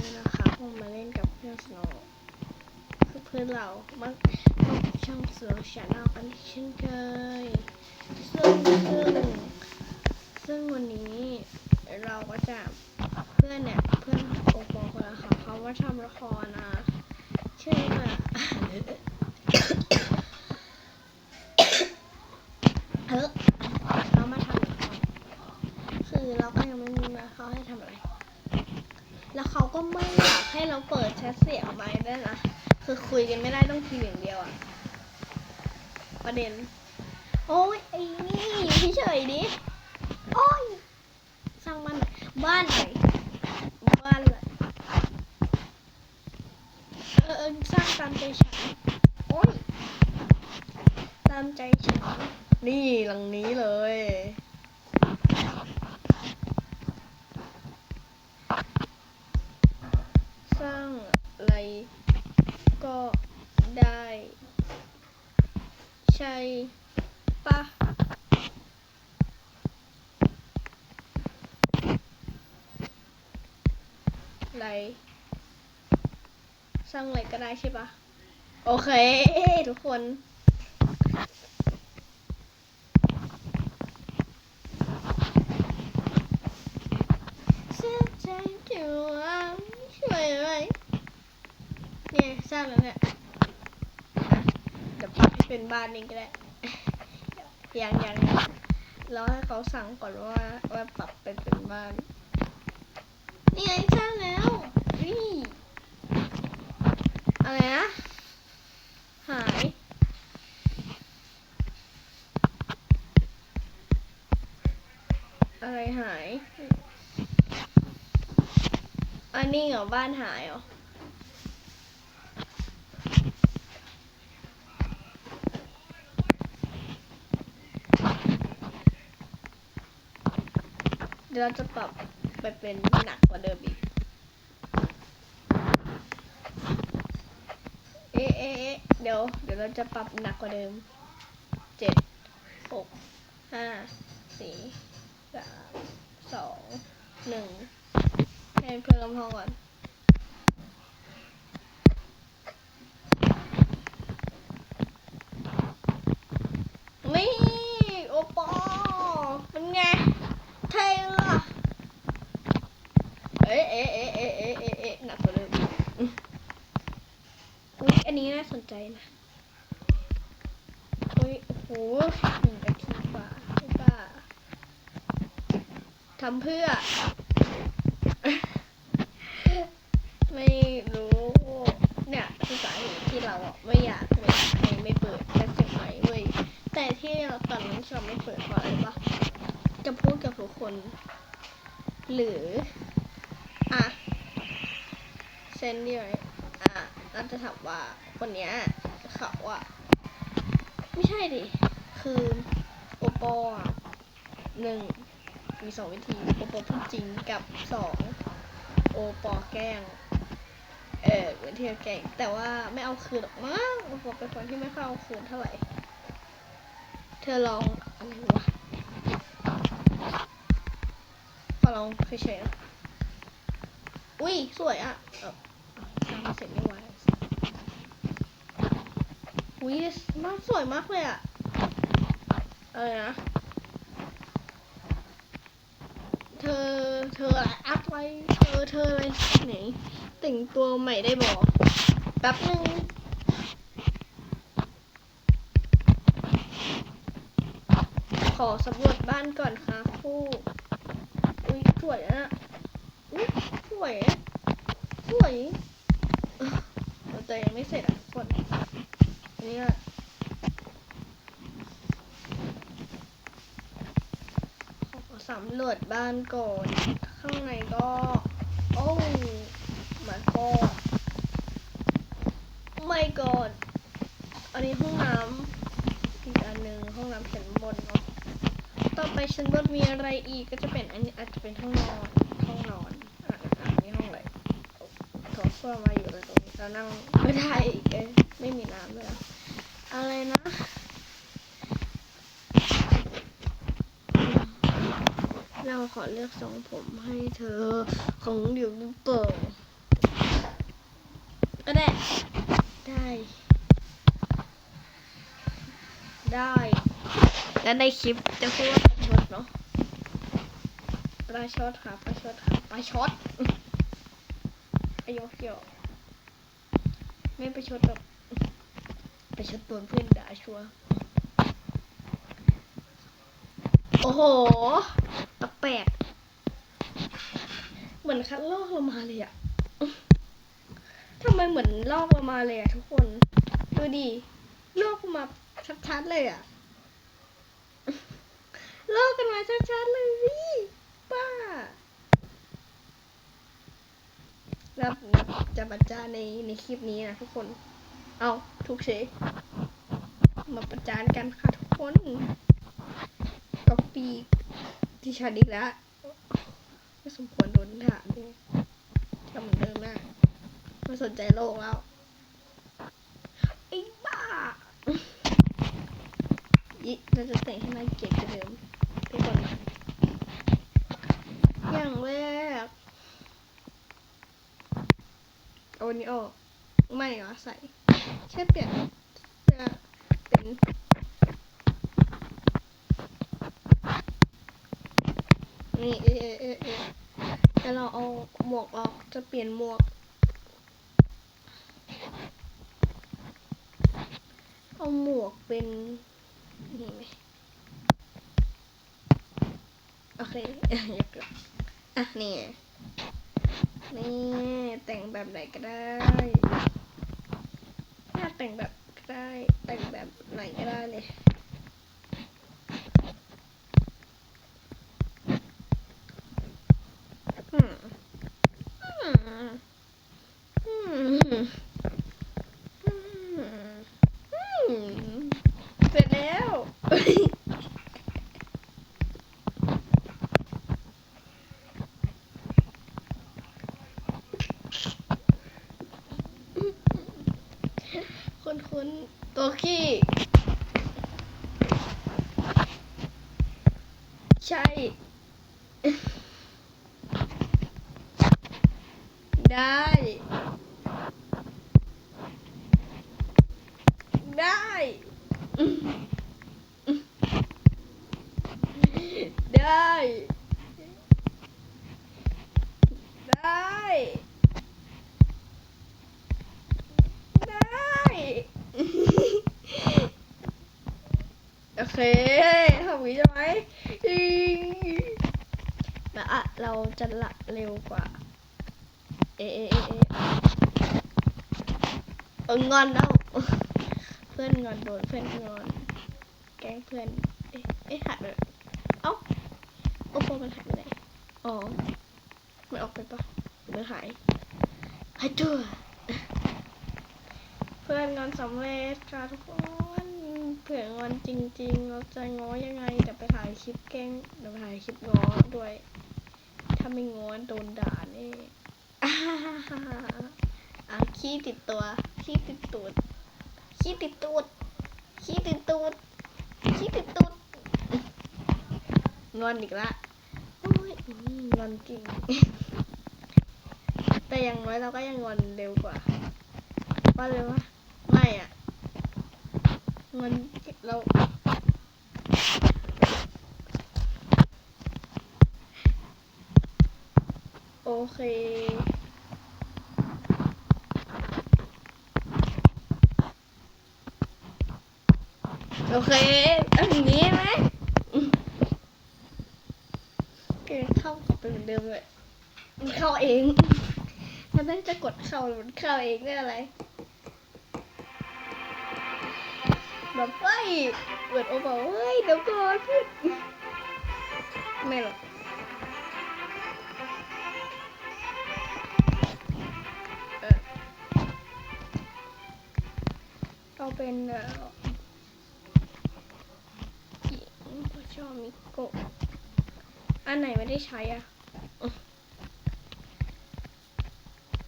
นนะคะผมมาเล่นกับเพื่อนสโนว์คือเพื่อนเรามามาช่องเสือชาแนลกันเช่นเคยซึ่งซึ่งซึ่งวันนี้เราก็จะเพื่อนเนี่ยเพื่อนโอปอคนละค่ะเขาว่าทำละครนะชื่อว่า เออเขามาทำละครคือเราก็ยังไม่รู้นะเขาให้ทำอะไร แล้วเขา ก็ไม่อยากให้เราเปิดแชทเสียงออกมาด้วยนะ คือคุยกันไม่ได้ต้องพิมพ์อย่างเดียวอะประเด็น โอ้ยไอ้นี่อยู่เฉยๆดิ โอ้ย สร้างบ้านบ้านไหนบ้านอะไรเออเออสร้างตามใจฉัน โอ้ย ตามใจฉัน นี่หลังนี้เลย สร้าง อะไรก็ได้ ใช่ปะอะไรสร้างอะไรก็ได้ใช่ปะโอเค ทุกคน เสียใจจังช่วยไหม เนี่ยสร้างแล้วเนี่ยอะเดี๋ยวปรับให้เป็นบ้านนี้ก็ได้ยังยังยังเราให้เขาสั่งก่อนว่าว่าปรับเป็นเป็นบ้านนี่ไงสร้างแล้วนี่อะไรนะหายอะไรหาย อันนี้เหรอบ้านหายเหรอ เดี๋ยวเราจะปรับไปเป็นหนักกว่าเดิมอีก เอ๊ะเอ๊ะเดี๋ยว เดี๋ยวเราจะปรับหนักกว่าเดิม เจ็ด หก ห้า สี่ สาม สอง หนึ่งให้เพื่อนลำห้องก่อน โอปอเป็นไงเท่ล่ะ เอ๊ะเอ๊ะเอ๊ะเอ๊ะเอ๊ะเอ๊ะเอ๊ะหนักกว่าเดิมอีกอืมอุ๊ย อันนี้น่าสน ใจนะโอ้ยโหหนึ่งนาทีกว่าบ้าทำเพื่อ ไม่รู้เนี่ยคือสาเหตุที่เราอะไม่อยากไม่อยากให้ไม่เปิดแค่เสียงไมเว้ยแต่ที่เราตอนนั้นเราไม่เปิดเพราะอะไรปะจะพูดกับทุกคน หรือ อะเซนดียวเนี่ย อาจะถามว่าคนเนี้ยเขาอะไม่ใช่ดิ คือโอปอล์หนึ่งมีสองวิธีโอปอล์พูดจริงกับสองโอปอล์แกล้ง เออวิธีแกล้งแต่ว่าไม่เอาคืนหรอกมั้งโอปอล์เป็นคนที่ไม่ค่อยเอาคืนเท่าไหร่ เธอลองอะไรวะขอลองเฉยๆอุ้ยสวยอะเออทำเสร็จไม่ไหว อุ้ยมันสวยมากเลยอะเออนะ เธอ เธออัพไว้ เธอ เธออะไรไหน แต่งตัวใหม่ได้บอก แป๊บนึงขอสำรวจบ้านก่อนค่ะคู่อุ้ยสวยอะอุ้ยสวยอะสวย แต่ยังไม่เสร็จอะ นอันนี้อะขอสำรวจบ้านก่อน ข้างในก็ โอ้มาก็ไม่ก่อนอันนี้ห้องน้ำอีกอันหนึ่งห้องน้ำชั้นบนเนาะต่อไปชั้นบนมีอะไรอีกก็จะเป็นอันนี้อาจจะเป็นห้องนอนห้องนอน ของพวกมาอยู่ตรงนี้เรานั่งไม่ได้อีกเลยไม่มีน้ำเลยอะไรนะเราขอเลือกทรงผมให้เธอของเดี๋ยวเปิดก็ได้ ได้ ได้ และในคลิปจะพูดว่าประชดเนาะประชดค่ะประชดค่ะประชด อายกเกี่ยวไม่ประชดหรอกประชดตัวเพื่อนด่าชัวโอ้โหแปลกเหมือนคัดลอกเรามาเลยอะทำไมเหมือนลอกเรามาเลยอะทุกคน ดูดิลอกมาชัดๆเลยอะลอกกันมาชัดๆเลยพี่ป้า แล้วจะประจานในในคลิปนี้นะทุกคน เอาทุกเชมาประจานกันค่ะทุกคนก๊อปปี้ที่ชัดอีกแล้วไม่สมควรโดนด่าเลยทำเหมือนเดิมนะไม่สนใจโลกแล้วไอ้บ้ายิเราจะแต่งให้น่าเกลียดกว่าเดิมไปก่อนนะอย่างแรก วันนี้ออก ไม่เหรอใส่แค่เปลี่ยนจะเป็นนี่เอเอเอเอแล้วเราเอาหมวกออกจะเปลี่ยนหมวก เอาหมวกเป็นนี่ไหมโอเคอยาเกิดอะนี่ นี่แต่งแบบไหนก็ได้ถ้าแต่งแบบก็ได้ แต่งแบบไหนก็ได้เลย อืมอืมอืมอืมอืมเสร็จแล้ว คุ้นคุ้นๆตัวขี้ ใช่ ได้ ได้ ได้ ได้ ได้ โอ เคทำงนี้ใช่ไหมอืมแล้วอะเราจะละเร็วกว่า เอเอเอเอเองอนแล้ว เพื่อนงอนโดนเพื่อนงอน แกล้งเพื่อน เอ๊ะเอ๊ะหายไปแล้วเอ้าโอปอมันหายไปไหนอ๋อมันออกไปปะมันหายหายตัวเพื่อนงอนสำเร็จค่ะทุกคน ผื่องอนจริง ๆ เราจะง้อยังไงเดี๋ยวไปถ่ายคลิปแกล้งเดี๋ยวไปถ่ายคลิปง้อด้วย ถ้าไม่ง้อโดนด่าแนี่อ่าอะขี้ติดตัวขี้ติดตูดขี้ติดตูดขี้ติดตูดขี้ติดตูดงอนอีกละโอ้ยงอนจริง แต่อย่างน้อยเราก็ยังงอนเร็วกว่าว่าเร็ววะไม่อะงอน เราโอเค โอเคเอาอย่างนี้ไหมเกเข้ากลับไปเหมือนเดิมเลยมันเข้าเองถ้าไม่จะกดเข้ามันเข้าเองได้อะไร แบบเฮ้ยเปิดโอบอเฮ้ยเดี๋ยวก่อนพูดไม่หรอกเออเอาเป็นเอ่อหญิงผู้ชอบมิโกะอันไหนไม่ได้ใช้อะ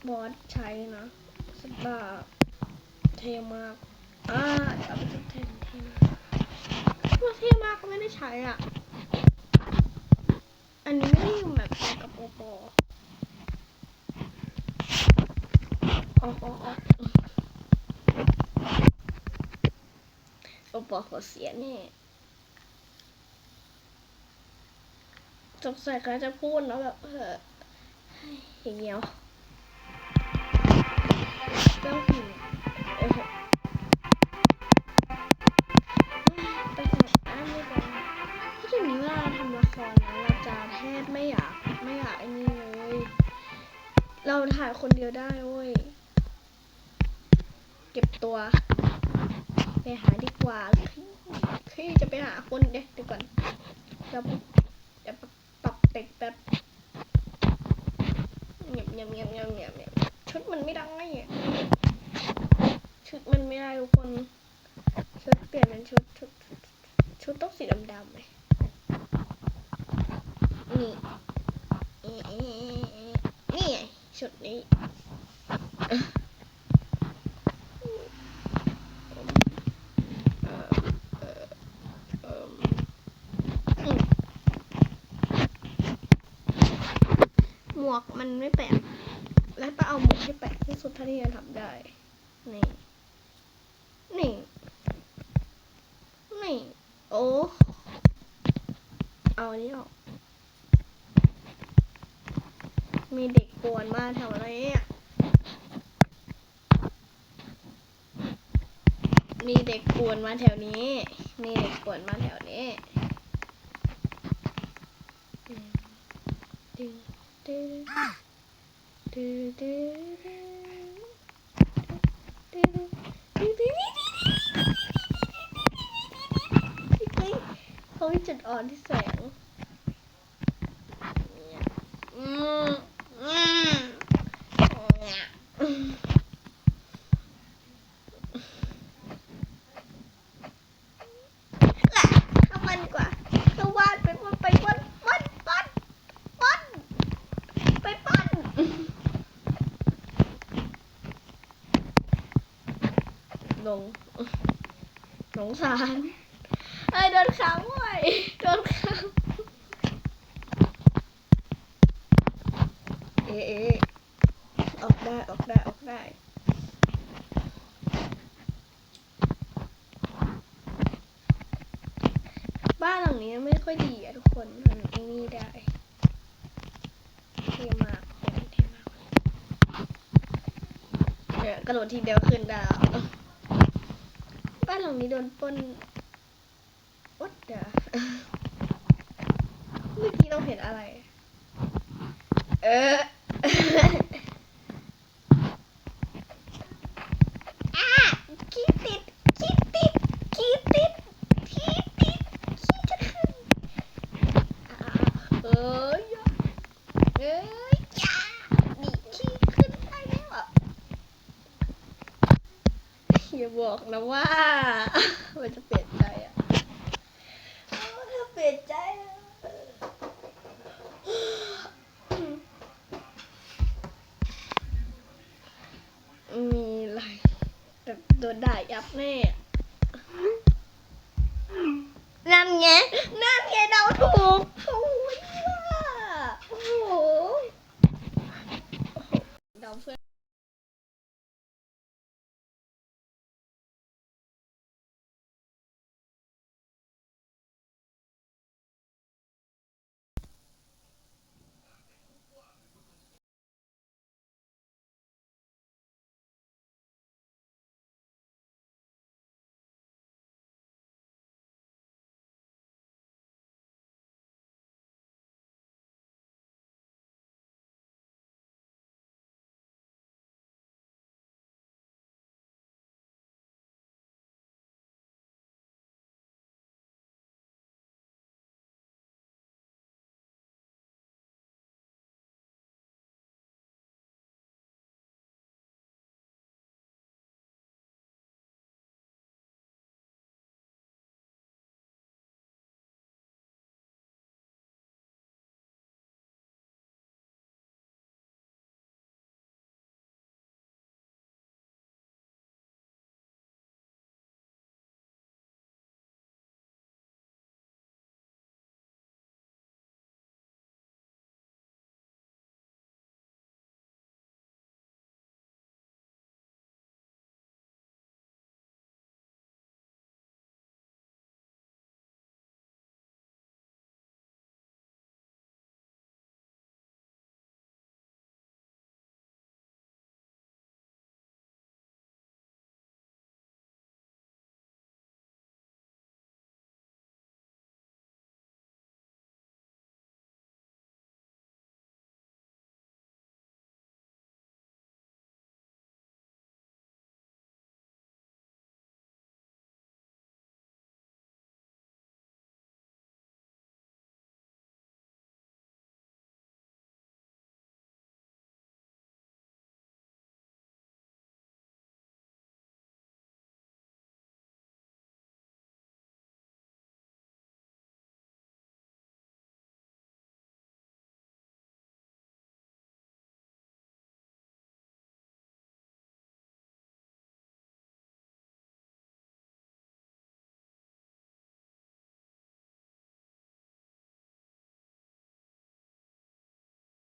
บอสใช้นะสบาเท่มาก อ่าเอาไปทดแทนเท่มากว่าเท่มากก็ไม่ได้ใช้อะ อันนี้ไม่ได้อยู่แบบกับโปออ๋ออ๋ออ๋อโอปอขอเสียแน่สงสัยเขาจะพูดแล้วแบบเอออย่างเงี้ยต้องพิม ถ่ายคนเดียวได้เว้ย เก็บตัว ไปหาดีกว่าพี่จะไปหาคนเด็กดีก่อนจะจะปรับเต็กแป๊บเงียบเงียบเงียบเงียบเงียบเงียบชุดมันไม่ได้อะชุดมันไม่ได้ทุกคน ชุดเปลี่ยนเป็นชุดชุด ชุดต้องสีดำดำๆไหมนี่เอ๊ะเอ๊ะเอ๊ะนี่ไงชุดนี้ เอ่อเอ่อเอิ่มอืมหม วกมันไม่แปลกแล้วป้าเอาหมวกที่แปลกที่สุดเท่าที่จะทำได้ นี่ นี่ นี่ โอ้ เอาอันนี้ออก มีเด็กกวนมาแถวนี้อะมีเด็กกวนมาแถวนี้ มีเด็กกวนมาแถวนี้ ดึง เขามีจุดอ่อนที่แสง งสงสารเอ้ยโดนขังไว้โดนขังเอ๊ะเอ๊ะออกได้ออกได้ออกได้บ้านหลังนี้ไม่ค่อยดีอะทุกคนมันไอ้นี่ได้เท่มากเท่มากเนี่ยกระโดดทีเดียวขึ้นดาว หลังนี้โดนปล้นวัดเดเมื่อกี้เราเห็นอะไร เอออะขี้ติดขี้ติดขี้ติดขี้ติดขี้จะขึ้นอะเอ้ยเอ้ยอย่านี่ขี้ขึ้นได้แล้วอะอย่าบอกนะว่า